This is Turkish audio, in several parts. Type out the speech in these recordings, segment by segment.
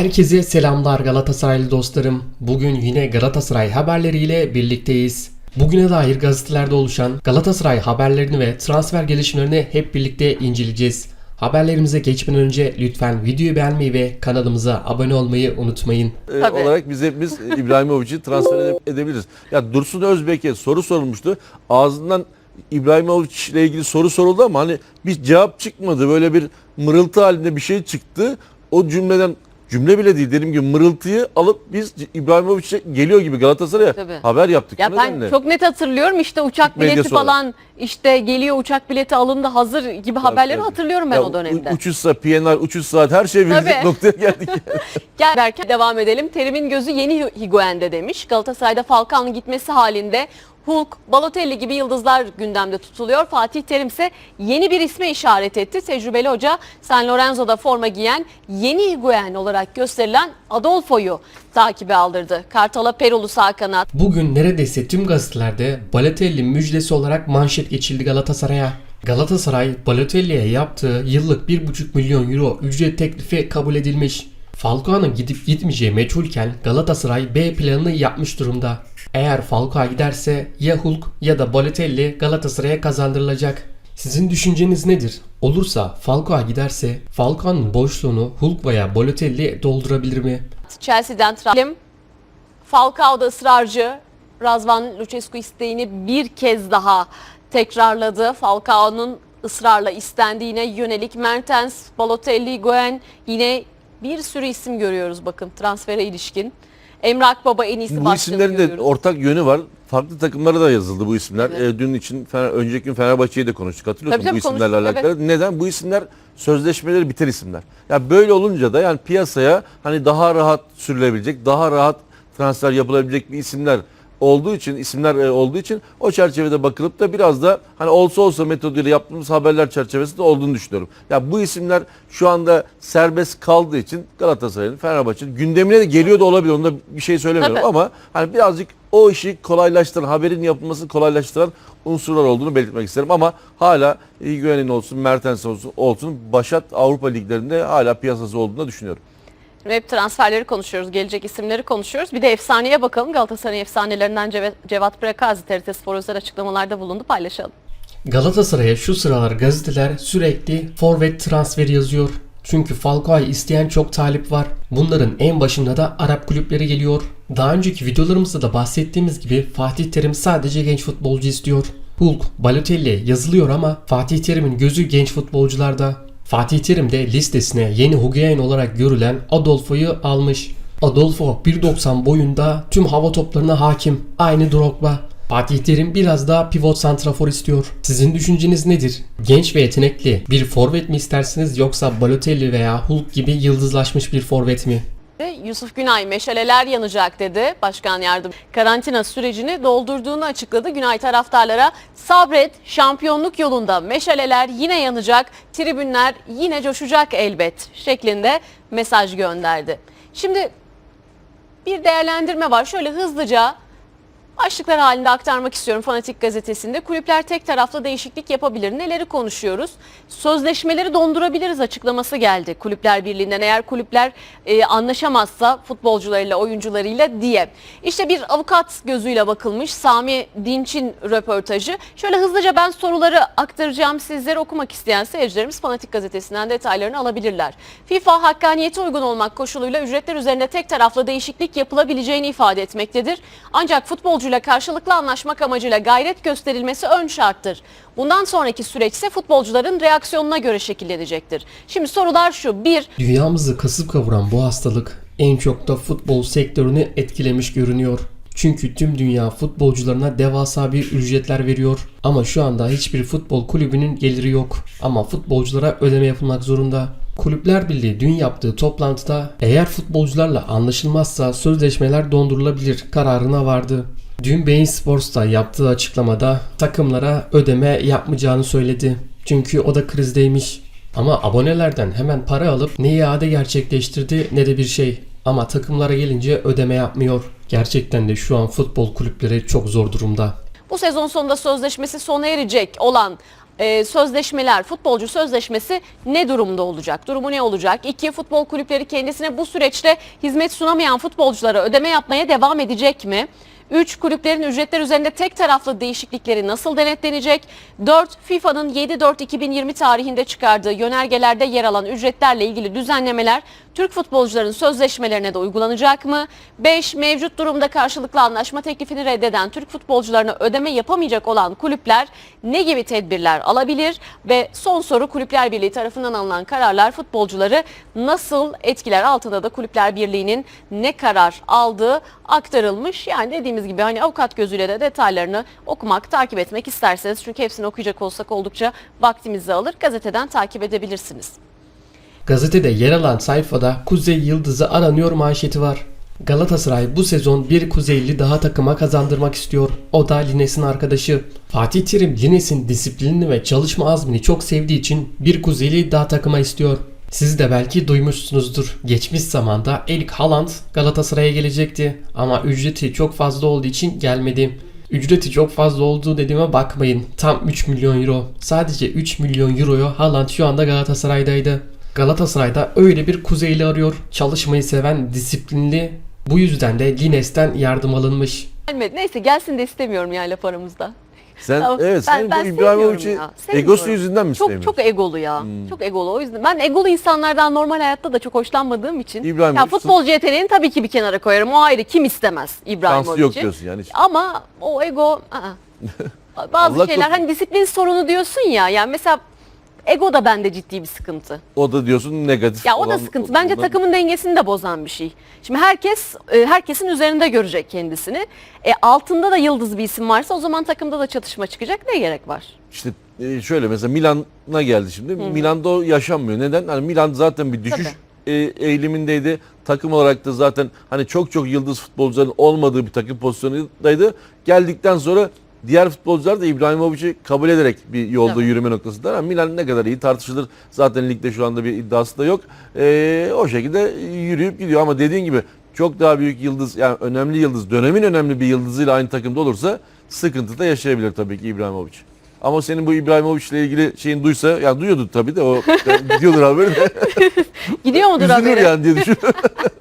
Herkese selamlar Galatasaraylı dostlarım. Bugün yine Galatasaray haberleriyle birlikteyiz. Bugüne dair gazetelerde oluşan Galatasaray haberlerini ve transfer gelişmelerini hep birlikte inceleyeceğiz. Haberlerimize geçmeden önce lütfen videoyu beğenmeyi ve kanalımıza abone olmayı unutmayın. e, Tabii. olarak biz hepimiz İbrahimovic'i transfer ede- edebiliriz. Ya Dursun Özbek'e soru sorulmuştu. Ağzından İbrahimovic ile ilgili soru soruldu ama hani bir cevap çıkmadı. Böyle bir mırıltı halinde bir şey çıktı. O cümleden cümle bile değil dediğim gibi mırıltıyı alıp biz İbrahimovic'e geliyor gibi Galatasaray'a Tabii. haber yaptık. Ya ben nedenle. çok net hatırlıyorum işte uçak Medya bileti sonra. falan işte geliyor uçak bileti alındı hazır gibi haberleri tabii. hatırlıyorum ben Ya o dönemde. u- Uçuşsa, PNR, uçuş saat her şey Tabii. noktaya geldik. Gel derken devam edelim. Terim'in gözü yeni Higuain'de demiş. Galatasaray'da Falcao'nun gitmesi halinde Hulk, Balotelli gibi yıldızlar gündemde tutuluyor. Fatih Terim ise yeni bir isme işaret etti. Tecrübeli hoca San Lorenzo'da forma giyen yeni Higuain olarak gösterilen Adolfo'yu takibe aldırdı. Kartal'a Perolu sağ kanat, Bugün neredeyse tüm gazetelerde Balotelli müjdesi olarak manşet geçildi Galatasaray'a. Galatasaray Balotelli'ye yaptığı yıllık 1,5 milyon euro ücret teklifi kabul edilmiş. Falcao'nun gidip gitmeyeceği meçhulken Galatasaray B planını yapmış durumda. Eğer Falcao giderse ya Hulk ya da Balotelli Galatasaray'a kazandırılacak. Sizin düşünceniz nedir? Olursa Falcao giderse Falcao'nun boşluğunu Hulk veya Balotelli doldurabilir mi? Chelsea'den Tralim. Falcao'da ısrarcı. Razvan Lucescu isteğini bir kez daha tekrarladı. Falcao'nun ısrarla istendiğine yönelik Mertens, Balotelli, Goen yine bir sürü isim görüyoruz bakın transfere ilişkin. Emrak Baba en iyisi bu başlığını isimlerin de görüyoruz. ortak yönü var. Farklı takımlara da yazıldı bu isimler. Evet. Ee, dün için Fener, önceki gün Fenerbahçe'yi de konuştuk. Hatırlıyorsun Tabii, bu tabii, isimlerle konuştuk, alakalı. Neden? Bu isimler sözleşmeleri biten isimler. Ya böyle olunca da yani piyasaya hani daha rahat sürülebilecek, daha rahat transfer yapılabilecek bir isimler olduğu için isimler e, olduğu için o çerçevede bakılıp da biraz da hani olsa olsa metoduyla yaptığımız haberler çerçevesinde olduğunu düşünüyorum. Ya bu isimler şu anda serbest kaldığı için Galatasaray'ın, Fenerbahçe'nin gündemine de geliyor da olabilir. Onda bir şey söylemiyorum Tabii. ama hani birazcık o işi kolaylaştıran, haberin yapılmasını kolaylaştıran unsurlar olduğunu belirtmek isterim ama hala Higuain'in olsun, Mertens olsun, olsun Başat Avrupa liglerinde hala piyasası olduğunu düşünüyorum. Hep transferleri konuşuyoruz, gelecek isimleri konuşuyoruz. Bir de efsaneye bakalım. Galatasaray'ın efsanelerinden Cevat Prekazi TRT Spor özel açıklamalarda bulundu. Paylaşalım. Galatasaray'a şu sıralar gazeteler sürekli forvet transferi yazıyor. Çünkü Falcao'yu isteyen çok talip var. Bunların en başında da Arap kulüpleri geliyor. Daha önceki videolarımızda da bahsettiğimiz gibi Fatih Terim sadece genç futbolcu istiyor. Hulk, Balotelli yazılıyor ama Fatih Terim'in gözü genç futbolcularda. Fatih Terim de listesine yeni Higuain olarak görülen Adolfo'yu almış. Adolfo 1.90 boyunda tüm hava toplarına hakim. Aynı Drogba. Fatih Terim biraz daha pivot santrafor istiyor. Sizin düşünceniz nedir? Genç ve yetenekli bir forvet mi istersiniz yoksa Balotelli veya Hulk gibi yıldızlaşmış bir forvet mi? Ve Yusuf Günay meşaleler yanacak dedi. Başkan yardım karantina sürecini doldurduğunu açıkladı. Günay taraftarlara sabret şampiyonluk yolunda meşaleler yine yanacak, tribünler yine coşacak elbet şeklinde mesaj gönderdi. Şimdi bir değerlendirme var. Şöyle hızlıca başlıklar halinde aktarmak istiyorum Fanatik gazetesinde. Kulüpler tek taraflı değişiklik yapabilir. Neleri konuşuyoruz? Sözleşmeleri dondurabiliriz açıklaması geldi Kulüpler Birliği'nden. Eğer kulüpler e, anlaşamazsa futbolcularıyla, oyuncularıyla diye. İşte bir avukat gözüyle bakılmış Sami Dinç'in röportajı. Şöyle hızlıca ben soruları aktaracağım sizlere okumak isteyen seyircilerimiz Fanatik gazetesinden detaylarını alabilirler. FIFA hakkaniyete uygun olmak koşuluyla ücretler üzerinde tek taraflı değişiklik yapılabileceğini ifade etmektedir. Ancak futbolcuyla karşılıklı anlaşmak amacıyla gayret gösterilmesi ön şarttır. Bundan sonraki süreç ise futbolcuların reaksiyonuna göre şekillenecektir. Şimdi sorular şu. 1. Dünyamızı kasıp kavuran bu hastalık en çok da futbol sektörünü etkilemiş görünüyor. Çünkü tüm dünya futbolcularına devasa bir ücretler veriyor. Ama şu anda hiçbir futbol kulübünün geliri yok. Ama futbolculara ödeme yapılmak zorunda. Kulüpler Birliği dün yaptığı toplantıda eğer futbolcularla anlaşılmazsa sözleşmeler dondurulabilir kararına vardı. Dün Bein Sports'ta yaptığı açıklamada takımlara ödeme yapmayacağını söyledi. Çünkü o da krizdeymiş. Ama abonelerden hemen para alıp ne iade gerçekleştirdi ne de bir şey. Ama takımlara gelince ödeme yapmıyor. Gerçekten de şu an futbol kulüpleri çok zor durumda. Bu sezon sonunda sözleşmesi sona erecek olan e, sözleşmeler, futbolcu sözleşmesi ne durumda olacak? Durumu ne olacak? İki, futbol kulüpleri kendisine bu süreçte hizmet sunamayan futbolculara ödeme yapmaya devam edecek mi? 3. Kulüplerin ücretler üzerinde tek taraflı değişiklikleri nasıl denetlenecek? 4. FIFA'nın 7-4-2020 tarihinde çıkardığı yönergelerde yer alan ücretlerle ilgili düzenlemeler Türk futbolcuların sözleşmelerine de uygulanacak mı? 5. Mevcut durumda karşılıklı anlaşma teklifini reddeden Türk futbolcularına ödeme yapamayacak olan kulüpler ne gibi tedbirler alabilir? Ve son soru Kulüpler Birliği tarafından alınan kararlar futbolcuları nasıl etkiler altında da Kulüpler Birliği'nin ne karar aldığı aktarılmış. Yani dediğimiz gibi hani avukat gözüyle de detaylarını okumak, takip etmek isterseniz çünkü hepsini okuyacak olsak oldukça vaktimizi alır. Gazeteden takip edebilirsiniz. Gazetede yer alan sayfada Kuzey Yıldızı aranıyor manşeti var. Galatasaray bu sezon bir Kuzeyli daha takıma kazandırmak istiyor. O da Lines'in arkadaşı. Fatih Terim Lines'in disiplinini ve çalışma azmini çok sevdiği için bir Kuzeyli daha takıma istiyor. Siz de belki duymuşsunuzdur. Geçmiş zamanda Erik Haaland Galatasaray'a gelecekti ama ücreti çok fazla olduğu için gelmedi. Ücreti çok fazla olduğu dediğime bakmayın. Tam 3 milyon euro. Sadece 3 milyon euroya Haaland şu anda Galatasaray'daydı. Galatasaray'da öyle bir Kuzeyli arıyor. Çalışmayı seven, disiplinli. Bu yüzden de Lines'ten yardım alınmış. Gelmedi. Neyse gelsin de istemiyorum yani laf aramızda. Sen evet ben- sen ben bu sevmiyorum İbrahimovic'i sevmiyorum. egosu yüzünden mi Çok sevmiyorsun? çok egolu ya. Çok egolu. O yüzden ben egolu insanlardan normal hayatta da çok hoşlanmadığım için. İbrahimovic- ya futbolcu yeteneğini tabii ki bir kenara koyarım. O ayrı. Kim istemez İbrahimovic'i? Şansı yok diyorsun yani. Ama o ego aa. bazı Allah şeyler korusun. hani disiplin sorunu diyorsun ya. Yani mesela ego da bende ciddi bir sıkıntı. O da diyorsun negatif. Ya o da olan- sıkıntı. Bence ondan- takımın dengesini de bozan bir şey. Şimdi herkes e, herkesin üzerinde görecek kendisini. E, altında da yıldız bir isim varsa o zaman takımda da çatışma çıkacak. Ne gerek var? İşte e, şöyle mesela Milan'a geldi şimdi. Milan'da o yaşanmıyor. Neden? Hani Milan zaten bir düşüş e, eğilimindeydi. Takım olarak da zaten hani çok çok yıldız futbolcuların olmadığı bir takım pozisyonundaydı. Geldikten sonra diğer futbolcular da İbrahimovic'i kabul ederek bir yolda Tabii. yürüme noktasında. Yani Milan ne kadar iyi tartışılır. Zaten ligde şu anda bir iddiası da yok. E, o şekilde yürüyüp gidiyor ama dediğin gibi çok daha büyük yıldız yani önemli yıldız dönemin önemli bir yıldızıyla aynı takımda olursa sıkıntı da yaşayabilir tabii ki İbrahimovic. Ama senin bu İbrahimovic ile ilgili şeyin duysa, yani duyuyordu tabii de o yani gidiyordur haberi de. Gidiyor mudur haberi? yani diye düşünüyorum.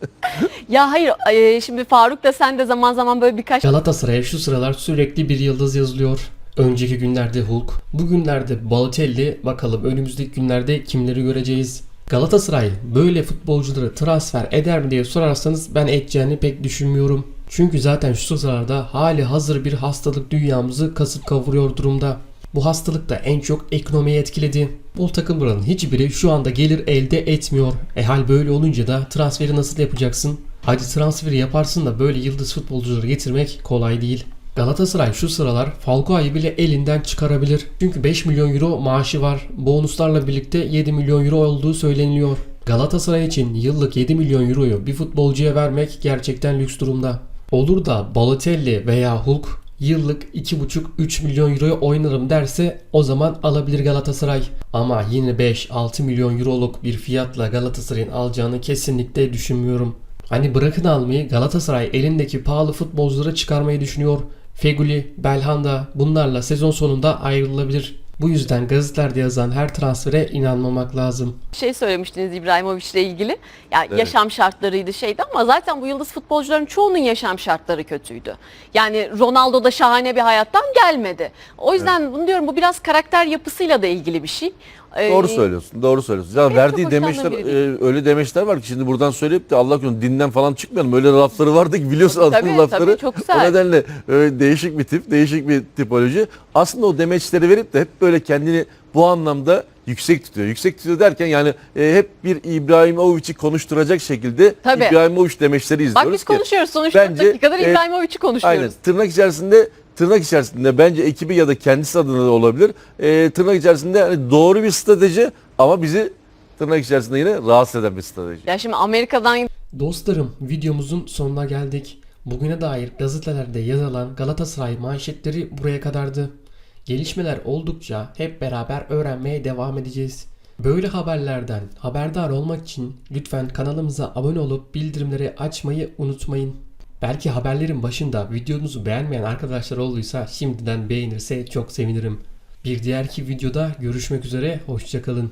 Ya hayır e, şimdi Faruk da sen de zaman zaman böyle birkaç Galatasaray'a şu sıralar sürekli bir yıldız yazılıyor. Önceki günlerde Hulk, bugünlerde Balotelli, bakalım önümüzdeki günlerde kimleri göreceğiz. Galatasaray böyle futbolcuları transfer eder mi diye sorarsanız ben edeceğini pek düşünmüyorum. Çünkü zaten şu sıralarda hali hazır bir hastalık dünyamızı kasıp kavuruyor durumda. Bu hastalık da en çok ekonomiyi etkiledi. Bu takımların hiçbiri şu anda gelir elde etmiyor. E hal böyle olunca da transferi nasıl yapacaksın? Hadi transferi yaparsın da böyle yıldız futbolcuları getirmek kolay değil. Galatasaray şu sıralar Falcao'yu bile elinden çıkarabilir. Çünkü 5 milyon euro maaşı var. Bonuslarla birlikte 7 milyon euro olduğu söyleniliyor. Galatasaray için yıllık 7 milyon euroyu bir futbolcuya vermek gerçekten lüks durumda. Olur da Balotelli veya Hulk yıllık 2,5-3 milyon euroya oynarım derse o zaman alabilir Galatasaray. Ama yine 5-6 milyon euroluk bir fiyatla Galatasaray'ın alacağını kesinlikle düşünmüyorum. Hani bırakın almayı Galatasaray elindeki pahalı futbolcuları çıkarmayı düşünüyor. Feguli, Belhanda bunlarla sezon sonunda ayrılabilir. Bu yüzden gazetelerde yazan her transfere inanmamak lazım. şey söylemiştiniz İbrahimovic'le ilgili. Yani Evet. yaşam şartlarıydı şeydi ama zaten bu yıldız futbolcuların çoğunun yaşam şartları kötüydü. Yani Ronaldo da şahane bir hayattan gelmedi. O yüzden bunu diyorum bu biraz karakter yapısıyla da ilgili bir şey. Doğru söylüyorsun, doğru söylüyorsun. Ya Benim verdiği çok demeçler, e, öyle demeçler var ki şimdi buradan söyleyip de Allah korusun dinden falan çıkmayalım. Öyle lafları vardı ki biliyorsun Tabii, lafları. tabii, çok güzel. O nedenle e, değişik bir tip, değişik bir tipoloji. Aslında o demeçleri verip de hep böyle kendini bu anlamda yüksek tutuyor. Yüksek tutuyor derken yani e, hep bir İbrahimovic'i konuşturacak şekilde Tabii. İbrahimovic demeçleri izliyoruz. Bak biz konuşuyoruz sonuç Bence, dakikadır e, İbrahimovic'i konuşuyoruz. Aynen. Tırnak içerisinde tırnak içerisinde bence ekibi ya da kendisi adına da olabilir. Ee, tırnak içerisinde hani doğru bir strateji ama bizi tırnak içerisinde yine rahatsız eden bir strateji. Ya şimdi Amerika'dan Dostlarım videomuzun sonuna geldik. Bugüne dair gazetelerde yazılan Galatasaray manşetleri buraya kadardı. Gelişmeler oldukça hep beraber öğrenmeye devam edeceğiz. Böyle haberlerden haberdar olmak için lütfen kanalımıza abone olup bildirimleri açmayı unutmayın. Belki haberlerin başında videomuzu beğenmeyen arkadaşlar olduysa şimdiden beğenirse çok sevinirim. Bir diğerki videoda görüşmek üzere. Hoşçakalın.